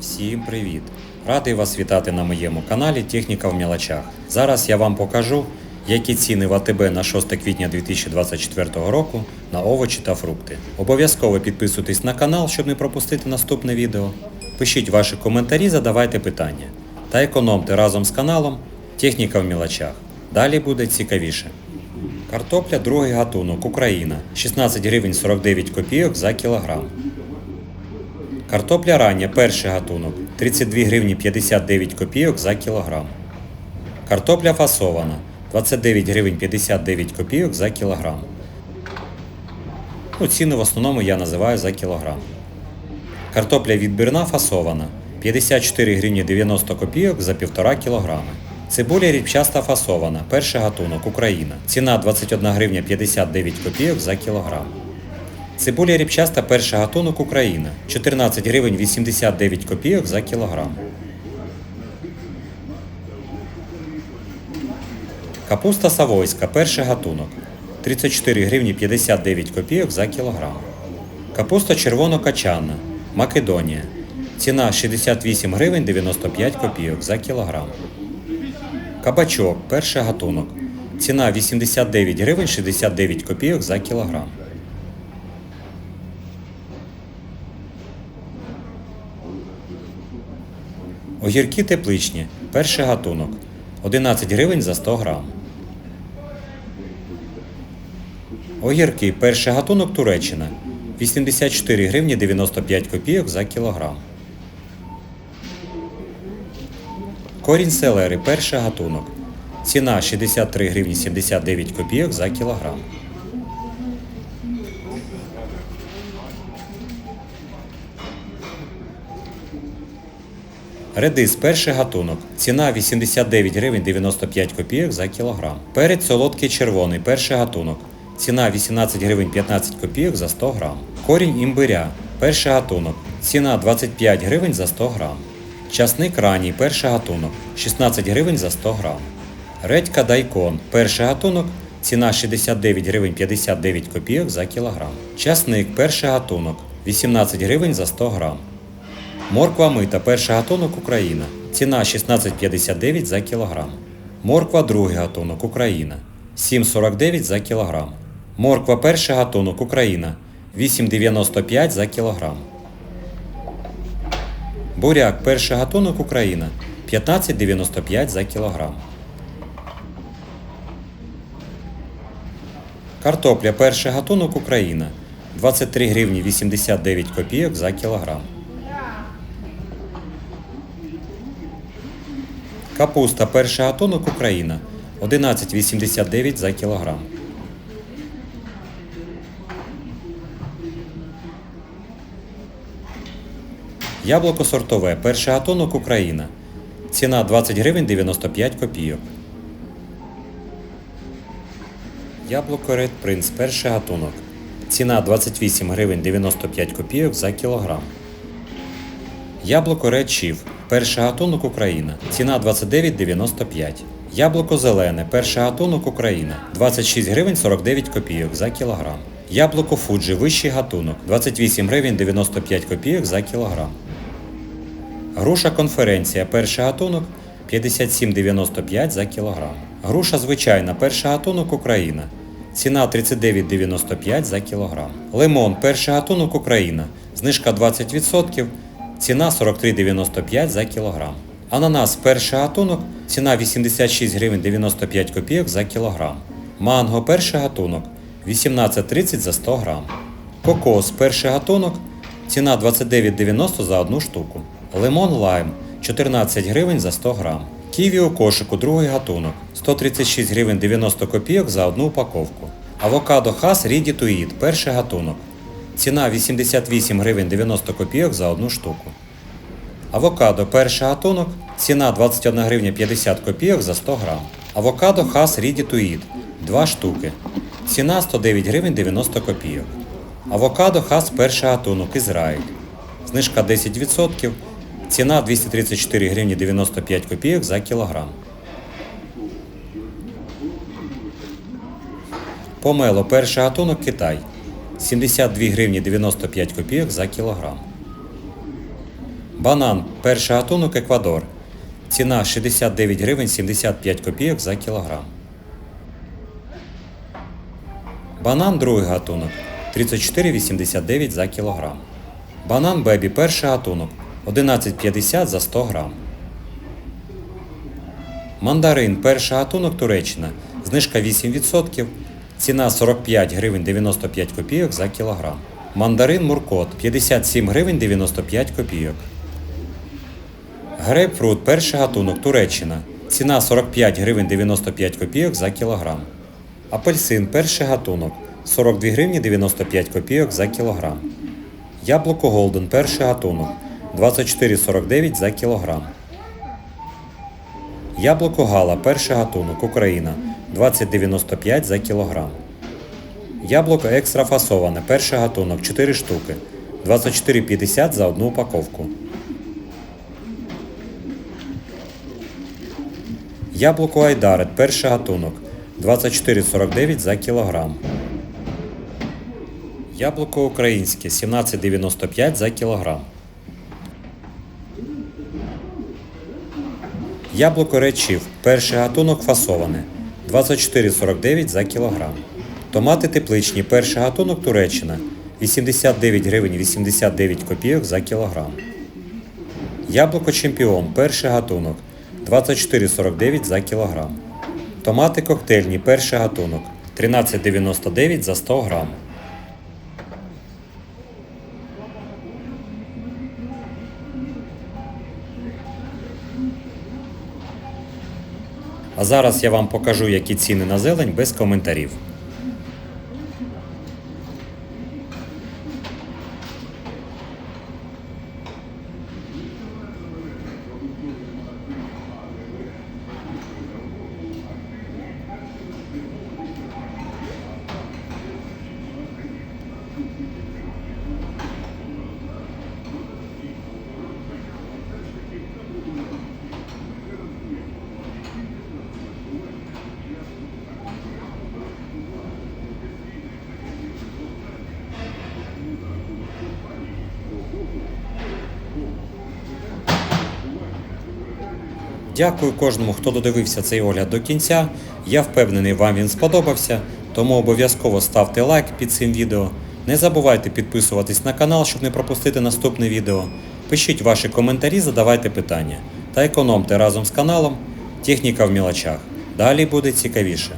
Всім привіт! Радий вас вітати на моєму каналі Техніка в мілочах. Зараз я вам покажу, які ціни в АТБ на 6 квітня 2024 року на овочі та фрукти. Обов'язково підписуйтесь на канал, щоб не пропустити наступне відео. Пишіть ваші коментарі, задавайте питання. Та економте разом з каналом Техніка в мілочах. Далі буде цікавіше. Картопля другий гатунок Україна 16 гривень 49 копійок за кілограм. Картопля рання перший гатунок 32 гривні 59 копійок за кілограм. Картопля фасована 29 гривень 59 копійок за кілограм. Ну, ціни в основному я називаю за кілограм. Картопля відбірна фасована 54 гривні 90 копійок за 1,5 кілограми. Цибуля ріпчаста фасована, перший гатунок Україна. Ціна 21 гривня 59 копійок за кілограм. Цибуля ріпчаста перший гатунок Україна 14 гривень 89 копійок за кілограм. Капуста Савойська перший гатунок 34 гривні 59 копійок за кілограм. Капуста червоно-качанна Македонія. Ціна 68 гривень 95 копійок за кілограм. Кабачок перший гатунок. Ціна 89 гривень 69 копійок за кілограм. Огірки тепличні. Перший гатунок. 11 гривень за 100 грам. Огірки. Перший гатунок Туреччина. 84 гривні 95 копійок за кілограм. Корінь селери. Перший гатунок. Ціна 63 гривні 79 копійок за кілограм. Редис перший гатунок. Ціна 89 гривень 95 копійок за кілограм. Перець солодкий червоний перший гатунок. Ціна 18 гривень 15 копійок за 100 грам. Корінь імбиря перший гатунок. Ціна 25 гривень за 100 грам. Часник ранній перший гатунок 16 гривень за 100 грам. Редька дайкон перший гатунок. Ціна 69 гривень 59 копійок за кілограм. Часник перший гатунок 18 гривень за 100 грам. Морква мита перший гатунок Україна. Ціна 16,59 за кілограм. Морква другий гатунок Україна. 7,49 за кілограм. Морква перший гатунок Україна. 8,95 за кілограм. Буряк перший гатунок Україна. 15,95 за кілограм. Картопля перший гатунок Україна. 23 гривні 89 копійок за кілограм. Капуста перший гатунок Україна 11,89 за кілограм. Яблуко сортове перший гатунок Україна. Ціна 20 гривень 95 копійок. Яблуко Red Prince перший гатунок. Ціна 28 гривень 95 копійок за кілограм. Яблуко Red Chief. Перший гатунок Україна. Ціна 29,95. Яблуко зелене. Перший гатунок Україна. 26 гривень 49 копійок за кілограм. Яблуко Фуджі. Вищий гатунок. 28 гривень 95 копійок за кілограм. Груша конференція. Перший гатунок 57,95 за кілограм. Груша звичайна. Перший гатунок Україна. Ціна 39,95 за кілограм. Лимон. Перший гатунок Україна. Знижка 20%. Ціна 43,95 за кілограм. Ананас перший гатунок. Ціна 86 гривень 95 копійок за кілограм. Манго перший гатунок 18,30 за 100 грам. Кокос перший гатунок. Ціна 29,90 за одну штуку. Лимон лайм 14 гривень за 100 грам. Ківі у кошику другий гатунок 136 гривень 90 копійок за одну упаковку. Авокадо хас to Eat перший гатунок. Ціна 88 гривень 90 копійок за одну штуку. Авокадо перший гатунок. Ціна 21 гривня 50 копійок за 100 грам. Авокадо хас to Eat 2 штуки. Ціна 109 гривень 90 копійок. Авокадо хас перший гатунок Ізраїль. Знижка 10%. Ціна 234 гривні 95 копійок за кілограм. Помело перший гатунок Китай. 72 гривні 95 копійок за кілограм. Банан перший гатунок Еквадор. Ціна 69 гривень 75 копійок за кілограм. Банан другий гатунок 34,89 за кілограм. Банан Бебі перший гатунок 11,50 за 100 грам. Мандарин перший гатунок Туреччина. Знижка 8%. Ціна 45 гривень 95 копійок за кілограм. Мандарин Муркот 57 гривень 95 копійок. Грейпфрут перший гатунок Туреччина. Ціна 45 гривень 95 копійок за кілограм. Апельсин перший гатунок 42 гривні 95 копійок за кілограм. Яблуко Голден перший гатунок 24,49 за кілограм. Яблуко Гала перший гатунок Україна 20,95 за кілограм. Яблуко екстра фасоване перший гатунок 4 штуки 24,50 за одну упаковку. Яблуко Айдарет перший гатунок 24,49 за кілограм. Яблуко українське 17,95 за кілограм. Яблуко речів перший гатунок фасоване 24,49 за кілограм. Томати тепличні перший гатунок Туреччина 89 гривень 89 копійок за кілограм. Яблуко Чемпіон перший гатунок 24,49 за кілограм. Томати коктейльні перший гатунок 13,99 за 100 грам. А зараз я вам покажу, які ціни на зелень без коментарів. Дякую кожному, хто додивився цей огляд до кінця. Я впевнений, вам він сподобався, тому обов'язково ставте лайк під цим відео. Не забувайте підписуватись на канал, щоб не пропустити наступне відео. Пишіть ваші коментарі, задавайте питання та економте разом з каналом. Техніка в мілочах. Далі буде цікавіше.